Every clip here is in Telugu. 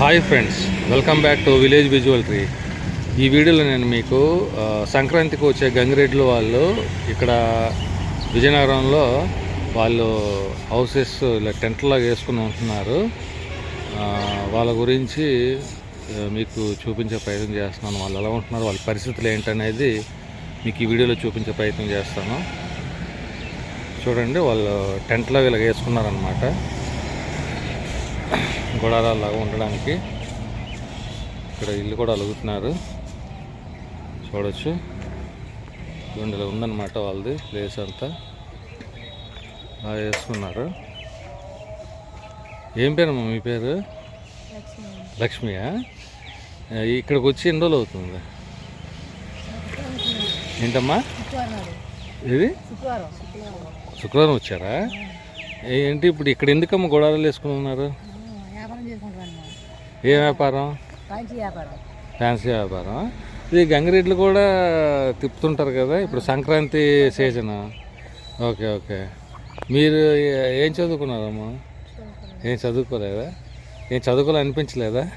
Hi friends welcome back to village visual tree ఈ వీడియోలో నేను మీకు సంక్రాంతికి వచ్చే గంగిరెడ్లు వాళ్ళు ఇక్కడ విజయనగరంలో వాళ్ళు హౌసెస్ ఇలా టెంట్లాగా వేసుకుని ఉంటున్నారు. వాళ్ళ గురించి మీకు చూపించే ప్రయత్నం చేస్తున్నాను. వాళ్ళు ఎలా ఉంటున్నారు వాళ్ళ పరిస్థితులు ఏంటనేది మీకు ఈ వీడియోలో చూపించే ప్రయత్నం చేస్తాను. చూడండి వాళ్ళు టెంట్లాగా ఇలా వేసుకున్నారనమాట గుడారాల్లాగా ఉండడానికి ఇక్కడ ఇల్లు కూడా అలుగుతున్నారు. చూడొచ్చు. ఇలా ఉందన్నమాట వాళ్ళది ప్లేస్ అంతా. బాగా వేసుకున్నారు. ఏం పేరమ్మా మీ పేరు? లక్ష్మియా? ఇక్కడికి వచ్చి ఎన్ని రోజులు అవుతుంది? ఏంటమ్మా? ఇది శుక్రవారం. వచ్చారా? ఏంటి ఇప్పుడు ఇక్కడ ఎందుకమ్మా గోడారాలు వేసుకుని ఉన్నారు? ఏ వ్యాపారం? ఫ్యాన్సీ వ్యాపారం. ఇది గంగిరెడ్లు కూడా తిప్పుతుంటారు కదా ఇప్పుడు సంక్రాంతి సీజన్. Okay okay. మీరు ఏ- చదువుకున్నారమ్మా? ఏం చదువుకోలేదా? ఏం చదువుకోలే అనిపించలేదా?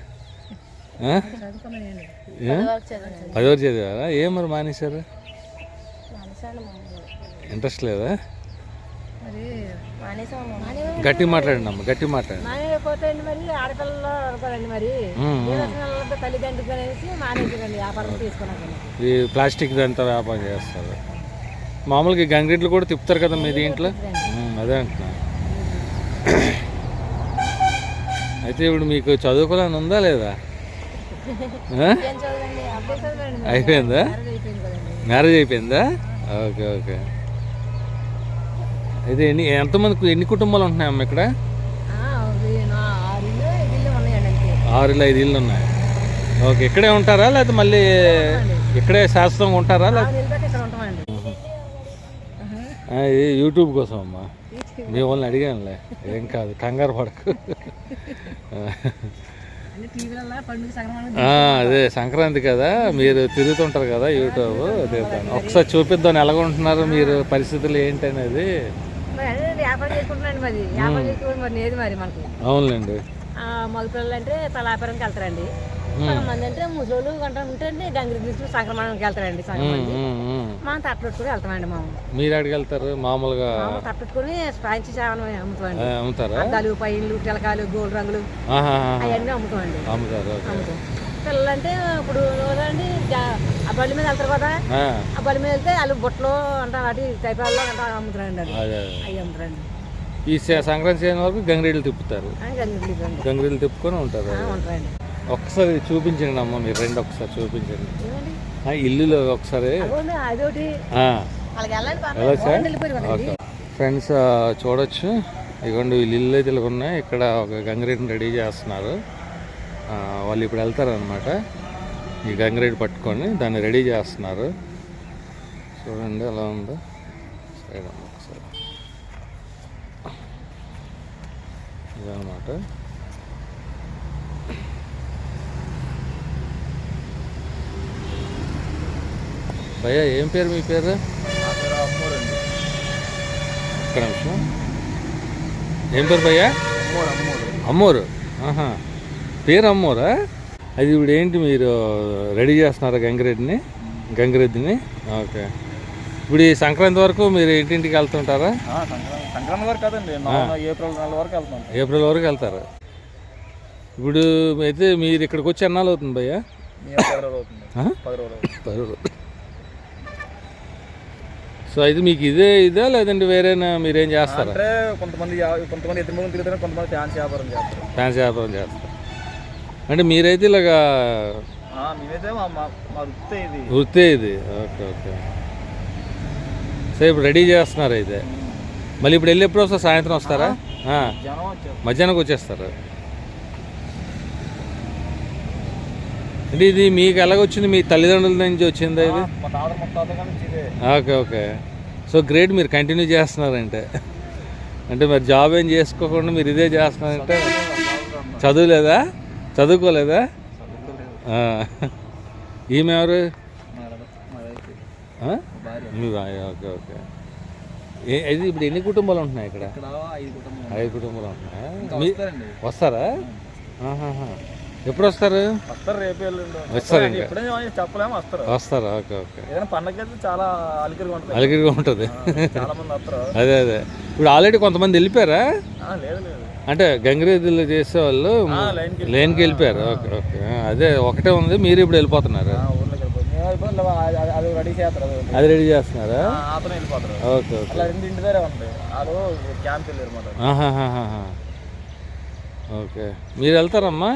పది వరకు చదివారా? ఏం మరి మానేశారు? ఇంట్రెస్ట్ లేదా? గట్టి మాట్లాడండి అమ్మ గట్టి మాట్లాడండి. మానేపోతాయండి మరి? ఆడపిల్లలు అనుకోరండి మరి. తల్లిదండ్రులు అనేసి వ్యాపారం ఈ ప్లాస్టిక్ అంతా వ్యాపారం చేస్తారు. మామూలుగా ఈ గంగిరెడ్లు కూడా తిప్పుతారు కదా మీ దీంట్లో? అదే అంటున్నా అయితే ఇప్పుడు మీకు చదువుకోవాలని ఉందా లేదా? అయిపోయిందా? మ్యారేజ్ అయిపోయిందా? Okay okay. అయితే ఎన్ని ఎంతమంది ఎన్ని కుటుంబాలు ఉంటున్నాయమ్మ ఇక్కడ? ఆ, ఇది నా ఆరు ఇల్లు ఐదు ఇల్లు ఉన్నాయి. ఓకే ఇక్కడే ఉంటారా లేకపోతే మళ్ళీ ఇక్కడే శాశ్వతంగా ఉంటారా లేకపోతే ఇది యూట్యూబ్ కోసం అమ్మా. మీ వాళ్ళని అడిగానులే. ఏం కాదు కంగారు పడకు. అదే సంక్రాంతి కదా మీరు తిరుగుతుంటారు కదా యూట్యూబ్ అదే. ఒకసారి చూపిద్దాం ఎలా ఉంటున్నారు మీరు పరిస్థితులు ఏంటి అనేది వ్యాపారం చేసుకుంటున్నాండి మరి. వ్యాపారం చేసుకోవడం మరి లేదు మరి మనకి. అవునులేండి. ఆ, మగ పిల్లలు అంటే తలాపురంకి వెళ్తారండి. కొంతమంది అంటే ముసలోళ్ళు గంట ఉంటే గంగిరి తీసుకుని సంక్రమణకి వెళ్తారండి మంది ఉమ్. మనం తట్టపెట్టుకుని వెళ్తామండి మేము. మీరు ఎక్కడికి వెళ్తారు? మామూలుగా మేము తట్టపెట్టుకుని స్పాంచి అమ్ముతామండి. అమ్ముతారా? అద్దాలు పైన్లు పిలకాలు గోల్డ్ రంగులు అవన్నీ అమ్ముతామండి. అమ్ముతారు అమ్ముతాం. పిల్లలంటే ఇప్పుడు ఆ బండి మీద వెళ్తారు కదా? ఆ, బండి మీద వెళ్తే వాళ్ళు బుట్టలు అంట వాటి టైపాల్లో అంట అమ్ముతారండి. అవి అమ్ముతారండి ఈ సంక్రాంతి చేయని వరకు గంగిరీలు తిప్పుతారు. గంగిరీలు తిప్పుకొని ఉంటారు. ఒకసారి చూపించండి అమ్మ మీరు రెండు ఒకసారి చూపించండి. ఇల్లులో ఒకసారి. ఫ్రెండ్స్ చూడొచ్చు. ఇదిగోండి వీళ్ళు ఇల్లు అయితే ఉన్నాయి ఇక్కడ ఒక గంగిరెడ్డిని రెడీ చేస్తున్నారు. వాళ్ళు ఇప్పుడు వెళ్తారనమాట ఈ గంగిరెడ్డి పట్టుకొని దాన్ని రెడీ చేస్తున్నారు. చూడండి ఎలా ఉందో. సైడ్ ఒకసారి. ఇదనమాట భయ్య ఏం పేరు మీ పేరు? ఒక్క నిమిషం. ఏం పేరు భయ్యా? అమ్మోరు. ఆహా. పేరు అమ్మోరా అది ఇప్పుడు ఏంటి మీరు రెడీ చేస్తున్నారా గంగిరెడ్డిని? గంగిరెద్దిని ఓకే. ఇప్పుడు ఈ సంక్రాంతి వరకు మీరు ఇంటింటికి వెళ్తుంటారా? సంక్రాంతి వరకు కాదండి. ఏప్రిల్ నెల వరకు వెళ్తాం ఏప్రిల్ వరకు వెళ్తారు? ఇప్పుడు అయితే మీరు ఇక్కడికి వచ్చి ఎన్నాళ్ళు అవుతుంది భయ్యా? పది రోజులు. సో అయితే మీకు ఇదే ఇదా లేదంటే వేరేనా మీరేం చేస్తారా? అంటే కొంతమంది కొంతమంది ఇద్దరు ముగ్గురు తిరుగుతారు కొంతమంది ఫ్యాన్స్ వ్యాపారం చేస్తారు. ఫ్యాన్సీ వ్యాపారం చేస్తారు. అంటే మీరైతే ఇలాగా మేమైతే మా వృత్తి ఇది. వృత్తే ఇది. Okay okay. సో ఇప్పుడు రెడీ చేస్తున్నారు అయితే. మళ్ళీ ఇప్పుడు వెళ్ళి ఎప్పుడు వస్తారు? సాయంత్రం వస్తారా మధ్యాహ్నంకి వచ్చేస్తారు. అంటే ఇది మీకు ఎలాగొచ్చింది? మీ తల్లిదండ్రుల నుంచి వచ్చిందా ఇదే? Okay okay. సో గ్రేట్ మీరు కంటిన్యూ చేస్తున్నారంటే. అంటే మరి జాబ్ ఏం చేసుకోకుండా మీరు ఇదే చేస్తున్నారంటే. చదువులేదా? చదువుకోలేదా. ఈమె ఎవరు? మీ భార్య. Okay okay. ఇది ఇప్పుడు ఎన్ని కుటుంబాలు ఉంటున్నాయి ఇక్కడ? ఐదు కుటుంబం ఐదు కుటుంబాలు ఉంటున్నాయా? వస్తారా. ఎప్పుడు వస్తారు? వస్తారు రేపు వస్తారు చెప్పలేము వస్తారు. వస్తారా? Okay okay. పండగ చాలా అలికిరిగా ఉంటుంది. అలిగిరిగా ఉంటుంది. అదే అదే. ఇప్పుడు ఆల్రెడీ కొంతమంది వెళ్ళిపోయారా? లేదు లేదు. అంటే గంగిరెద్దులు చేసేవాళ్ళు లైన్కి లేన్కి వెళ్ళిపోయారు. Okay okay. అదే ఒకటే ఉంది మీరు ఇప్పుడు వెళ్ళిపోతున్నారు. అది- రెడీ చేస్తారు అది అది రెడీ చేస్తున్నారా? Okay okay. వాళ్ళు. ఓకే. మీరు వెళ్తారమ్మా?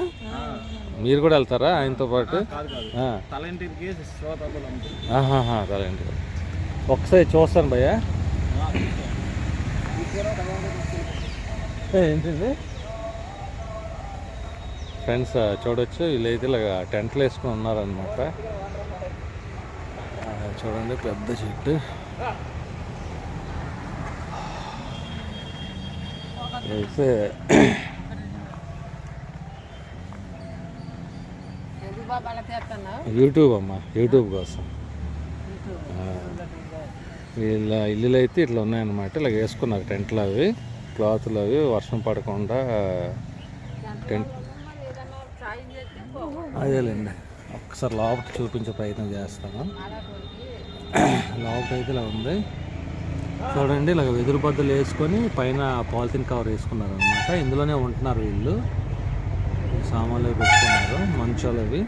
మీరు కూడా వెళ్తారా ఆయనతో పాటు? కాదు కాదు. ఆ. తల ఇంటికి శ్రోతలు ఉంటుంది ఆహాహా, చాలండి ఒకసారి చూస్తాను భయ్యా. ఏంటండి ఫ్రెండ్స్ చూడొచ్చు. వీళ్ళైతే ఇలాగ టెంట్లు వేసుకొని ఉన్నారనమాట చూడండి పెద్ద చెట్టు అయితే యూట్యూబ్ అమ్మ యూట్యూబ్ కోసం. వీళ్ళ ఇల్లులు అయితే ఇట్లా ఉన్నాయన్నమాట. ఇలా వేసుకున్నారు టెంట్లు అవి. క్లాతులు అవి వర్షం పడకుండా టెంట్ అదేలేండి. ఒక్కసారి లోపల చూపించే ప్రయత్నం చేస్తాను. లోపల అయితే ఇలా ఉంది. చూడండి ఇలా వెదురు బద్దలు వేసుకొని పైన పాలిథిన్ కవర్ వేసుకున్నారు అనమాట ఇందులోనే ఉంటున్నారు వీళ్ళు. సామాన్లు పెట్టుకున్నారు మంచాలు అవి.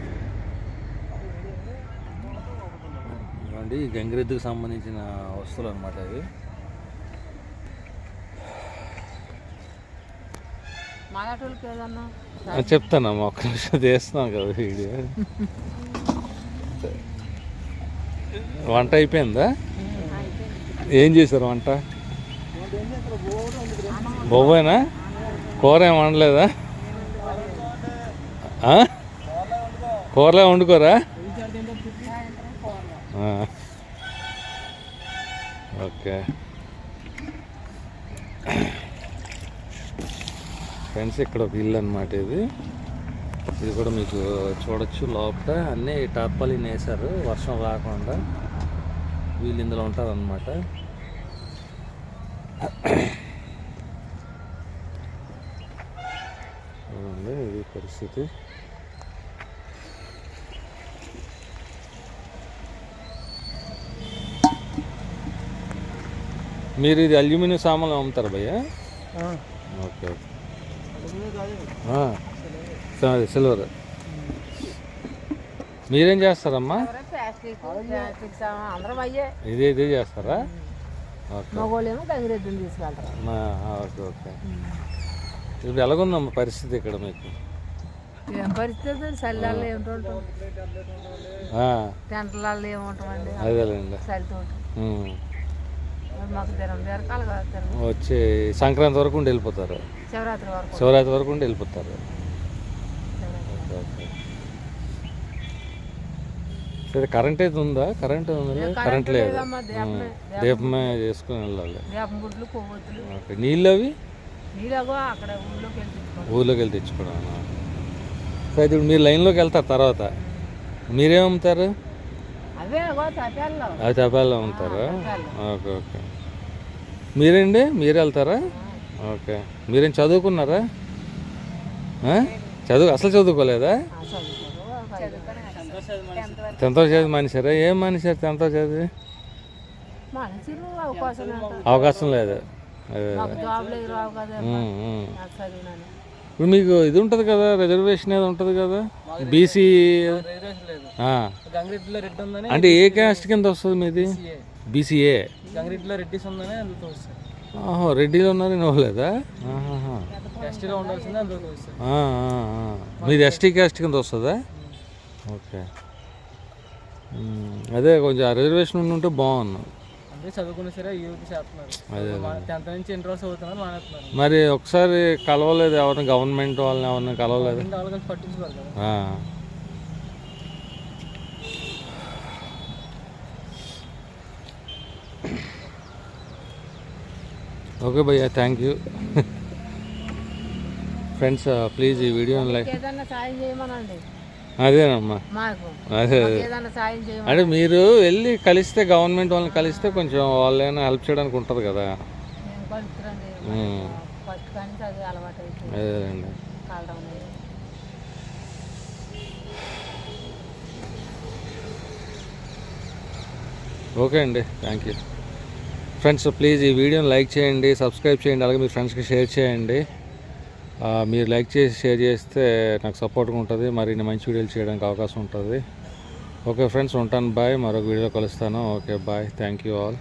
ఇవ్వండి గంగిరెద్దుకు సంబంధించిన వస్తువులు అనమాట అవి. మాలాటోళ్ళకి ఏదన్నా చెప్తానమ్మా ఒక్క నిమిషం చేస్తున్నాం కదా వీడియో. వంట అయిపోయిందా? ఏం చేశారు వంట? బొవ్వేనా? కూర ఏం వండలేదా? కూరలే వండుకోరా? ఓకే. ఫ్రెండ్స్ ఇక్కడ ఒక ఇల్లు అనమాట ఇది. ఇది కూడా మీకు చూడొచ్చు లోపల అన్నీ టార్పాలిన్ వేశారు వర్షం రాకుండా. వీళ్ళు ఇందులో ఉంటారు అనమాట చూడండి ఇది పరిస్థితి. మీరు ఇది అల్యూమినియం సామాన్లు అమ్ముతారు భయ్యా? Okay okay. సిల్వర్. మీరేం చేస్తారమ్మా? ఇదే ఇదే చేస్తారా? ఓకే. ఓకే ఇప్పుడు ఎలాగుందమ్మా పరిస్థితి ఇక్కడ మీకు? అదేలేండి. మాకు కదా దినం వచ్చి సంక్రాంతి వరకు ఉండి వెళ్ళిపోతారు. శివరాత్రి వరకు. శివరాత్రి వరకు ఉండి వెళ్ళిపోతారు. శివరాత్రి. Okay okay. సరే కరెంట్ అయితే ఉందా? కరెంట్ ఉందా. కరెంట్ లేదు. లేదమ్మా, దీపమే. చేసుకుని వెళ్ళాలి. వేపం గుడ్లు కొవ్వొత్తులు. ఓకే నీళ్ళు అవి అక్కడ ఊళ్ళోకి వెళ్ళి తెచ్చుకోండి ఊర్లోకి వెళ్ళి తెచ్చుకోవడం సరే ఇప్పుడు మీరు లైన్లోకి వెళ్తారు తర్వాత. మీరేం అమ్ముతారు? అవే తపాల్లో అమ్ముతారా ఓకే ఓకే. మీరండి? మీరు వెళ్తారా? ఓకే. మీరేం చదువుకున్నారా? చదువు అసలు చదువుకోలేదా? టెన్త్ చదివి మానేశారా ఏం మానేశారు టెన్త్ చదివి? అవకాశం లేదు. అదే ఇప్పుడు మీకు ఇది ఉంటుంది కదా రిజర్వేషన్ ఏది ఉంటుంది కదా? బీసీ అంటే ఏ క్యాస్ట్ కింద వస్తుంది మీది? బీసీఏ గంగిరెడ్డిలో రెడ్డిస్ ఉందని అందులో వస్తుంది. ఆహో రెడ్డిలో ఉన్నారు ఇవ్వలేదా? ఆహాహా. ఎస్టీలో ఉండాల్సింది అందులో వస్తుంది. మీది ఎస్టీ క్యాస్ట్ కింద వస్తుందా? ఓకే. అదే కొంచెం రిజర్వేషన్ ఉండి ఉంటే బాగున్నాను చదువుకున్న సరే యూపీ చేస్తున్నారు. అదే టెన్త్ నుంచి ఇంటర్ చదువుతున్నారు మానేస్తున్నారు. మరి ఒకసారి కలవలేదు ఎవరిని గవర్నమెంట్ వాళ్ళని ఎవరిని కలవలేదు? పట్టించుకోరు కదా. ఓకే భయ్యా థ్యాంక్ యూ ఫ్రెండ్స్ ప్లీజ్ ఈ వీడియోని లైక్ ఏదన్నా సాయం చేయమనండి. అదేనమ్మా. అదే అంటే మీరు వెళ్ళి కలిస్తే గవర్నమెంట్ వాళ్ళని కలిస్తే కొంచెం వాళ్ళైనా హెల్ప్ చేయడానికి ఉంటుంది కదా. అదేనండి ఓకే అండి. Thank you. ఫ్రెండ్స్ ప్లీజ్ ఈ వీడియోని లైక్ చేయండి సబ్స్క్రైబ్ చేయండి అలాగే మీ ఫ్రెండ్స్కి షేర్ చేయండి. మీరు లైక్ చేసి షేర్ చేస్తే నాకు సపోర్ట్గా ఉంటుంది. మరిన్ని మంచి వీడియోలు చేయడానికి అవకాశం ఉంటుంది. ఓకే ఫ్రెండ్స్ ఉంటాను. బాయ్. మరొక వీడియో కలుస్తాను. Okay bye. Thank you all.